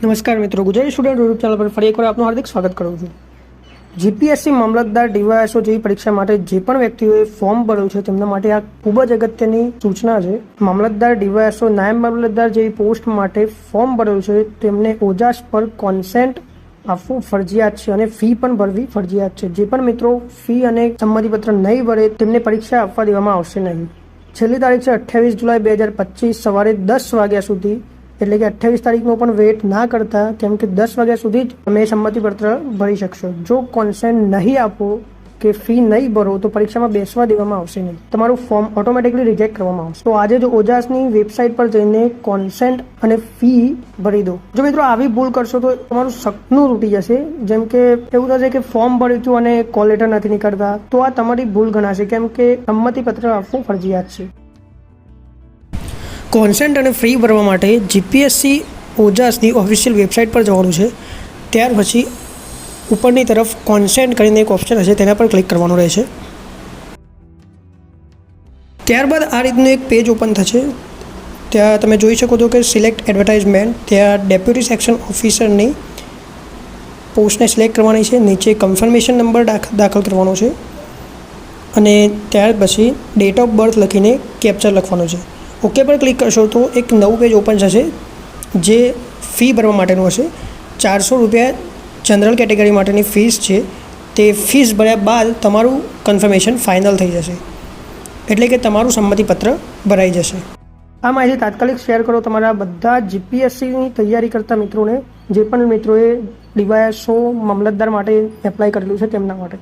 નમસ્કાર મિત્રો, Gujarati student YouTube channel પર ફરી એકવાર આપનું હાર્દિક સ્વાગત કરું છું. જીપીએસસી મામલતદાર ડીવાયએસઓ જેવી પરીક્ષા માટે જે પણ વ્યક્તિઓએ ફોર્મ ભર્યું છે, તેમના માટે આ ખૂબ જ અગત્યની સૂચના છે. મામલતદાર ડીવાયએસઓ નાયબ મામલતદાર જેવી પોસ્ટ માટે ફોર્મ ભર્યું છે, તેમને ઓજાસ પર કોન્સેન્ટ આપવું ફરજિયાત છે અને ફી પણ ભરવી ફરજિયાત છે. જે પણ મિત્રો ફી અને સંમતિપત્ર નહીં ભરે, તેમને પરીક્ષા આપવા દેવામાં આવશે નહીં. છેલ્લી તારીખ છે અઠ્યાવીસ જુલાઈ બે હજાર પચીસ સવારે દસ વાગ્યા સુધી એટલે કે અઠ્યાવીસ તારીખનો પણ વેટ ના કરતા, કેમ કે દસ વાગ્યા સુધી જ તમે સંમતિપત્ર ભરી શકશો. જો કોન્સેન્ટ નહીં આપો કે ફી નહીં ભરો, તો પરીક્ષામાં બેસવા દેવામાં આવશે નહીં. તમારું ફોર્મ ઓટોમેટિકલી રિજેક્ટ કરવામાં આવશે. તો આજે જ ઓજાસની વેબસાઇટ પર જઈને કોન્સેન્ટ અને ફી ભરી દો. જો મિત્રો આવી ભૂલ કરશો તો તમારું સપનું તૂટી જશે. જેમ કે એવું થશે કે ફોર્મ ભર્યું હતું અને કોલ લેટર નથી નીકળતા, તો આ તમારી ભૂલ ગણાશે. કેમ કે સંમતિપત્ર આપવું ફરજિયાત છે. કોન્સેન્ટ અને ફ્રી ભરવા માટે જીપીએસસી ઓજાસની ઓફિશિયલ વેબસાઇટ પર જવાનું છે. ત્યાર પછી ઉપરની તરફ કોન્સેન્ટ કરીને એક ઓપ્શન હશે, તેના પર ક્લિક કરવાનું રહેશે. ત્યારબાદ આ રીતનું એક પેજ ઓપન થશે. ત્યાં તમે જોઈ શકો છો કે સિલેક્ટ એડવર્ટાઇઝમેન્ટ ત્યાં ડેપ્યુટી સેક્શન ઓફિસરની પોસ્ટને સિલેક્ટ કરવાની છે. નીચે કન્ફર્મેશન નંબર દાખલ કરવાનો છે. અને ત્યાર પછી ડેટ ઓફ બર્થ લખીને કેપ્ચર લખવાનું છે. ઓકે પર ક્લિક કરશો તો એક નવું પેજ ઓપન થશે, જે ફી ભરવા માટેનું હશે. ચારસો રૂપિયા જનરલ કેટેગરી માટેની ફીસ છે. તે ફીસ ભર્યા બાદ તમારું કન્ફર્મેશન ફાઇનલ થઈ જશે. એટલે કે તમારું સંમતિપત્ર ભરાઈ જશે. આ માહિતી તાત્કાલિક શેર કરો તમારા બધા જીપીએસસીની તૈયારી કરતા મિત્રોને, જે પણ મિત્રોએ ડીવાયસો મામલતદાર માટે એપ્લાય કરેલું છે તેમના માટે.